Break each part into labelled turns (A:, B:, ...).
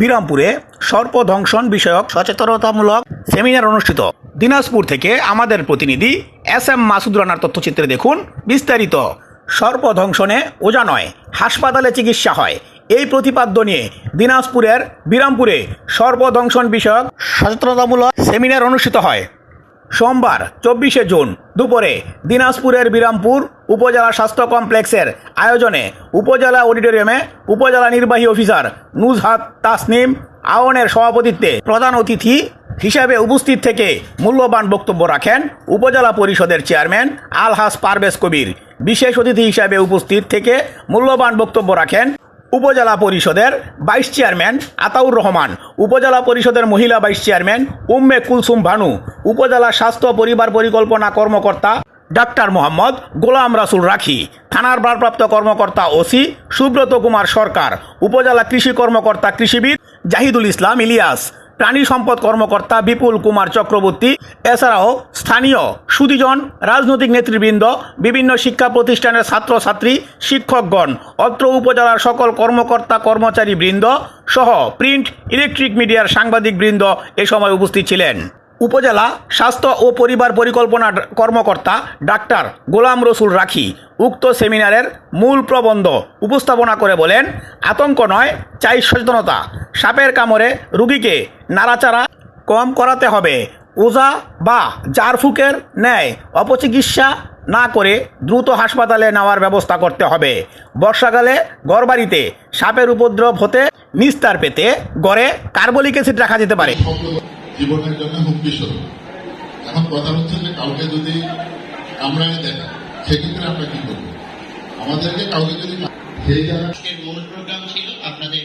A: বিরামপুরে সর্পদংশন বিষয়ক সচেতনতামূলক সেমিনার অনুষ্ঠিত। দিনাজপুর থেকে আমাদের প্রতিনিধি এস এম মাসুদ রানার তথ্যচিত্রে দেখুন বিস্তারিত। সর্পদংশনে ওজা নয়, হাসপাতালে চিকিৎসা হয়। এই প্রতিপাদ্য নিয়ে দিনাজপুরের বিরামপুরে সর্পদংশন বিষয়ক সচেতনতামূলক সেমিনার অনুষ্ঠিত হয়। সোমবার, চব্বিশে জুন দুপুরে দিনাজপুরের বিরামপুর উপজেলা স্বাস্থ্য কমপ্লেক্সের আয়োজনে উপজেলা অডিটোরিয়ামে উপজেলা নির্বাহী অফিসার নুজহাত তাসনিম আওনের সভাপতিত্বে প্রধান অতিথি হিসাবে উপস্থিত থেকে মূল্যবান বক্তব্য রাখেন উপজেলা পরিষদের চেয়ারম্যান আলহাস পারভেজ কবির। বিশেষ অতিথি হিসাবে উপস্থিত থেকে মূল্যবান বক্তব্য রাখেন উপজেলা পরিষদের ভাইস চেয়ারম্যান আতাউর রহমান, উপজেলা পরিষদের মহিলা ভাইস চেয়ারম্যান উম্মে কুলসুম ভানু, উপজেলা স্বাস্থ্য পরিবার পরিকল্পনা কর্মকর্তা ডাক্তার মোহাম্মদ গোলাম রাসুল রাখি, থানার ভারপ্রাপ্ত কর্মকর্তা ওসি সুব্রত কুমার সরকার, উপজেলা কৃষি কর্মকর্তা কৃষিবিদ জাহিদুল ইসলাম ইলিয়াস, প্রাণী সম্পদ কর্মকর্তা বিপুল কুমার চক্রবর্তী, এছাড়াও স্থানীয় সুদীজন, রাজনৈতিক নেতৃবৃন্দ, বিভিন্ন শিক্ষা প্রতিষ্ঠানের ছাত্রছাত্রী, শিক্ষকগণ, অত্র উপজেলার সকল কর্মকর্তা কর্মচারী বৃন্দ সহ প্রিন্ট ইলেকট্রিক মিডিয়ার সাংবাদিক বৃন্দ এ সময় উপস্থিত ছিলেন। উপজেলা স্বাস্থ্য ও পরিবার পরিকল্পনা কর্মকর্তা ডাক্তার গোলাম রসুল রাখি উক্ত সেমিনারের মূল প্রবন্ধ উপস্থাপনা করে বলেন, আতঙ্ক নয়, চাই সচেতনতা। সাপের কামড়ে রুগীকে নাড়াচাড়া কম করাতে হবে। ওজা বা জারফুকের ন্যায় অপচিকিৎসা না করে দ্রুত হাসপাতালে নেওয়ার ব্যবস্থা করতে হবে। বর্ষাকালে ঘরবাড়িতে সাপের উপদ্রব হতে নিস্তার পেতে গড়ে কার্বলিক অ্যাসিড রাখা যেতে পারে।
B: জীবনের জন্য হুমকি স্বরূপ। এখন কথা হচ্ছে যে কাউকে যদি কামড়ায় দেয়, সেক্ষেত্রে আমরা কি করব? আমাদেরকে কাউকে যদি সেই
C: মূল প্রোগ্রাম ছিল আপনাদের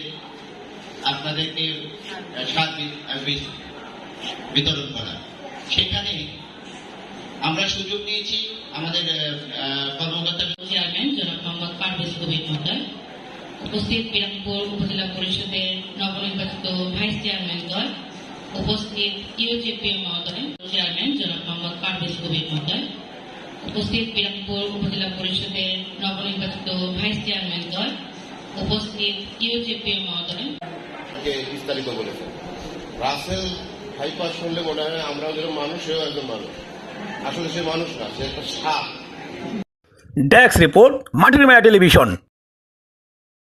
C: আপনাদেরকে বিতরণ করা। সেখানে আমরা সুযোগ নিয়েছি আমাদের কর্মকর্তা
D: চেয়ারম্যান, জনাব মোহাম্মদ পারভেজ কবির মহোদয়। উপস্থিত বিরামপুর উপজেলা পরিষদের নবনির্বাচিত ভাইস চেয়ারম্যান দল। উপস্থিত ইউজেপিও মহোদয় চেয়ারম্যান জনাব মোহাম্মদ পারভেজ কবির মহোদয়। উপস্থিত বিরামপুর উপজেলা পরিষদের নবনির্বাচিত ভাইস চেয়ারম্যান দল। উপস্থিত ইউজেপিও মহোদয়।
E: বিস্তারিত বলেছে। রাসেল হাইপার শুনলে মনে হয় আমরাও যেরকম মানুষ সেও একজন মানুষ। আসলে সে মানুষ না সে একটা সাপ।
A: ডেস্ক রিপোর্ট মাটির মেয়া টেলিভিশন।